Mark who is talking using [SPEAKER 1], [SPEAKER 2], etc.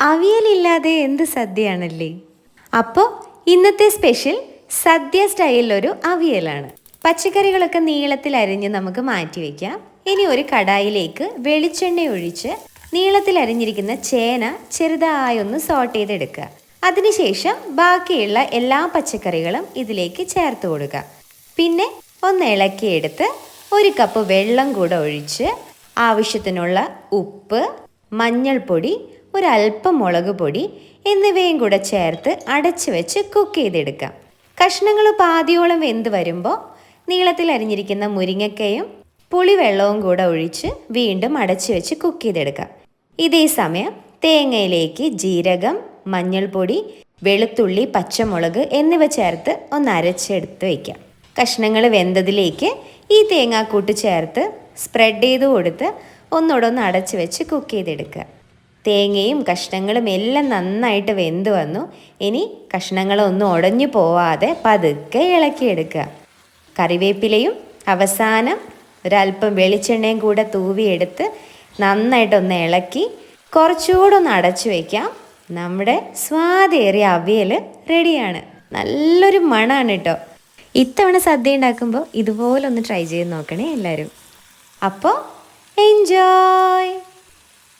[SPEAKER 1] അവിയലില്ലാതെ എന്ത് സദ്യയാണല്ലേ? അപ്പോൾ ഇന്നത്തെ സ്പെഷ്യൽ സദ്യ സ്റ്റൈലിലൊരു അവിയലാണ്. പച്ചക്കറികളൊക്കെ നീളത്തിൽ അരിഞ്ഞ് നമുക്ക് മാറ്റി വയ്ക്കാം ഇനി ഒരു കടായിലേക്ക് വെളിച്ചെണ്ണ ഒഴിച്ച് നീളത്തിൽ അരിഞ്ഞിരിക്കുന്ന ചേന ചെറുതായി ഒന്ന് സോട്ട് ചെയ്തെടുക്കുക. അതിനുശേഷം ബാക്കിയുള്ള എല്ലാ പച്ചക്കറികളും ഇതിലേക്ക് ചേർത്ത് കൊടുക്കുക. പിന്നെ ഒന്ന് ഇളക്കിയെടുത്ത് ഒരു കപ്പ് വെള്ളം കൂടെ ഒഴിച്ച് ആവശ്യത്തിനുള്ള ഉപ്പ് മഞ്ഞൾപ്പൊടി ഒരല്പം മുളക് പൊടി എന്നിവയും കൂടെ ചേർത്ത് അടച്ച് വെച്ച് കുക്ക് ചെയ്തെടുക്കാം. കഷ്ണങ്ങൾ പാതിയോളം വെന്ത് വരുമ്പോൾ നീളത്തിൽ അരിഞ്ഞിരിക്കുന്ന മുരിങ്ങക്കയും പുളിവെള്ളവും കൂടെ ഒഴിച്ച് വീണ്ടും അടച്ച് വെച്ച് കുക്ക് ചെയ്തെടുക്കാം. ഇതേ സമയം തേങ്ങയിലേക്ക് ജീരകം മഞ്ഞൾപ്പൊടി വെളുത്തുള്ളി പച്ചമുളക് എന്നിവ ചേർത്ത് ഒന്ന് അരച്ചെടുത്ത് വയ്ക്കാം കഷ്ണങ്ങൾ വെന്തതിലേക്ക് ഈ തേങ്ങാക്കൂട്ട് ചേർത്ത് സ്പ്രെഡ് ചെയ്ത് കൊടുത്ത് ഒന്നുകൂടെ ഒന്ന് അടച്ച് വെച്ച് കുക്ക് ചെയ്തെടുക്കുക. തേങ്ങയും കഷ്ണങ്ങളും എല്ലാം നന്നായിട്ട് വെന്ത് വന്നു. ഇനി കഷ്ണങ്ങളൊന്നും ഉടഞ്ഞു പോവാതെ പതുക്കെ ഇളക്കിയെടുക്കുക കറിവേപ്പിലയും അവസാനം ഒരല്പം വെളിച്ചെണ്ണയും കൂടെ തൂവിയെടുത്ത് നന്നായിട്ടൊന്ന് ഇളക്കി കുറച്ചുകൂടെ ഒന്ന് അടച്ചു വയ്ക്കാം നമ്മുടെ സ്വാദേറിയ അവിയൽ റെഡിയാണ്. നല്ലൊരു മണമാണ് കേട്ടോ ഇത്തവണ സദ്യ ഉണ്ടാക്കുമ്പോൾ ഇതുപോലെ ഒന്ന് ട്രൈ ചെയ്ത് നോക്കണേ എല്ലാവരും അപ്പോൾ എൻജോയ്!